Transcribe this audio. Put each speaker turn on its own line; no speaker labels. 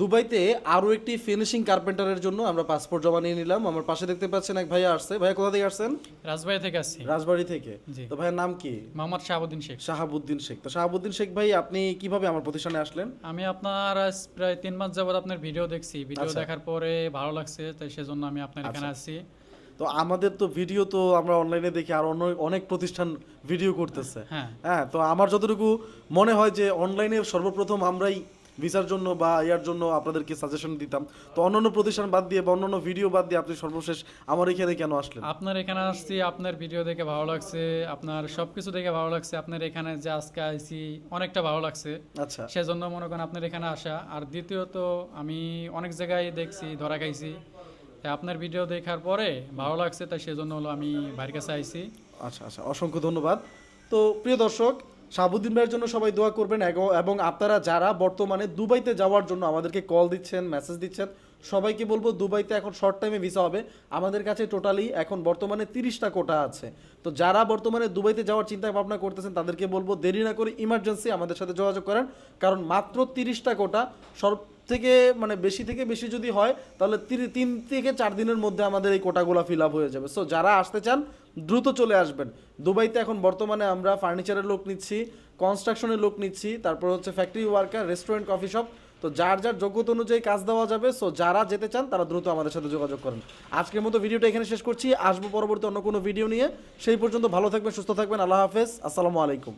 দুবাইতে আরও একটি ফিনিশিং কার্পেন্টারের জন্য আমরা পাসপোর্ট জমা নিয়ে নিলাম। আমার পাশে দেখতে পাচ্ছেন এক ভাইয়া আসছে। ভাইয়া কোথা থেকে আসছেন?
রাজবাড়ি থেকে আসছি।
রাজবাড়ি থেকে। তো ভাইয়ের নাম কি?
মোহাম্মদ শাহাবুদ্দিন শেখ।
শাহাবুদ্দিন শেখ। তো শাহাবুদ্দিন শেখ ভাই আপনি কীভাবে আমার প্রতিষ্ঠানে আসলেন?
আমি আপনার প্রায় তিন মাস যাবত আপনার ভিডিও দেখছি। ভিডিও
আচ্ছা।
দেখার পরে ভালো লাগছে তাই সেজন্য আমি আপনার এখানে আসছি।
তো আমাদের তো ভিডিও তো আমরা অনলাইনে দেখি আর অন্য অনেক প্রতিষ্ঠান ভিডিও করতেছে।
হ্যাঁ।
হ্যাঁ তো আমার যতটুকু মনে হয় যে অনলাইনে সর্বপ্রথম আমরাই ভিসার জন্য বা ইয়ার জন্য আপনাদেরকে সাজেশন দিতাম। তো অন্যান্য প্রতিষ্ঠান বাদ দিয়ে বা অন্যান্য ভিডিও বাদ দিয়ে আপনি সর্বশেষ আমার এখানে কেন আসলেন?
আপনার এখানে আসছি আপনার ভিডিও দেখে ভালো লাগছে আপনার সবকিছু দেখে ভালো লাগছে আপনার এখানে যে আজকে আইছি অনেকটা ভালো লাগছে।
আচ্ছা।
সেজন্য মনে করেন আপনার এখানে আসা। আর দ্বিতীয়ত আমি অনেক জায়গায় দেখছি ধরা খাইছি। আপনার ভিডিও দেখার পরে ভালো লাগছে তাই সেজন্য হলো আমি বাড়ির কাছে আইছি
আচ্ছা আচ্ছা অসংখ্য ধন্যবাদ। তো প্রিয় দর্শক শাহাবুদ্দিন ভাইয়ের জন্য সবাই দোয়া করবেন এবং আপনারা যারা বর্তমানে দুবাইতে যাওয়ার জন্য আমাদেরকে কল দিচ্ছেন মেসেজ দিচ্ছেন, সবাইকে বলব দুবাইতে এখন শর্ট টাইমে ভিসা হবে। আমাদের কাছে টোটালি এখন বর্তমানে তিরিশটা কোটা আছে। তো যারা বর্তমানে দুবাইতে যাওয়ার চিন্তা ভাবনা করতেছেন, তাদেরকে বলব দেরি না করে ইমার্জেন্সি আমাদের সাথে যোগাযোগ করেন। কারণ মাত্র তিরিশটা কোটা সব থেকে মানে বেশি থেকে বেশি যদি হয়, তাহলে তিন থেকে চার দিনের মধ্যে আমাদের এই কোটাগুলো ফিল আপ হয়ে যাবে। সো যারা আসতে চান, দ্রুত চলে আসবেন। দুবাইতে এখন বর্তমানে আমরা ফার্নিচারের লোক নিচ্ছি কনস্ট্রাকশনের লোক নিচ্ছি, তারপর হচ্ছে factory worker restaurant coffee shop তো যার যার যোগ্যতা অনুযায়ী কাজ দেওয়া যাবে সো যারা যেতে চান, তারা দ্রুত আমাদের সাথে যোগাযোগ করেন। আজকের মতো ভিডিওটা এখানে শেষ করছি। আসব পরবর্তী অন্য কোনো ভিডিও নিয়ে। সেই পর্যন্ত ভালো থাকবেন, সুস্থ থাকবেন। আল্লাহ হাফেজ। আসসালামু আলাইকুম।